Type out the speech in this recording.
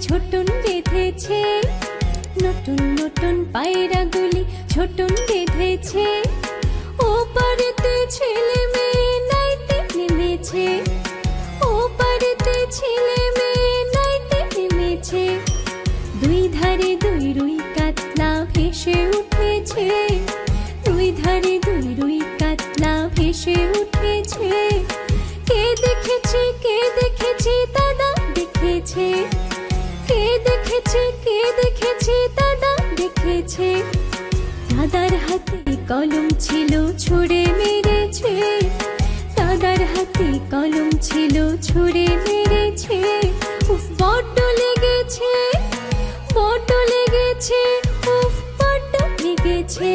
ছোটন বেঁধেছে। নতুন নতুন পায়রাগুলি ছোটন বেঁধেছে। ও পারেতে ছেলে মেয়ে নাইতে নেমেছে ও পারেতে ছেলে মেয়ে নাইতে নেমেছে দুই ধারে দুই রুই কাতলা ভেসে উঠেছে। দুই ধারে দুই রুই কাতলা ভেসে উঠেছে। কে দেখেছে কে দেখেছে, দাদা দেখেছে। দেখেছে কে দেখেছে দাদা? দেখেছে। দাদার হাতে কলম ছিল, ছুড়ে মেরেছে। দাদার হাতে কলম ছিল, ছুড়ে মেরেছে। উফ, বড্ড লেগেছে বড্ড লেগেছে, উফ, বড্ড লেগেছে।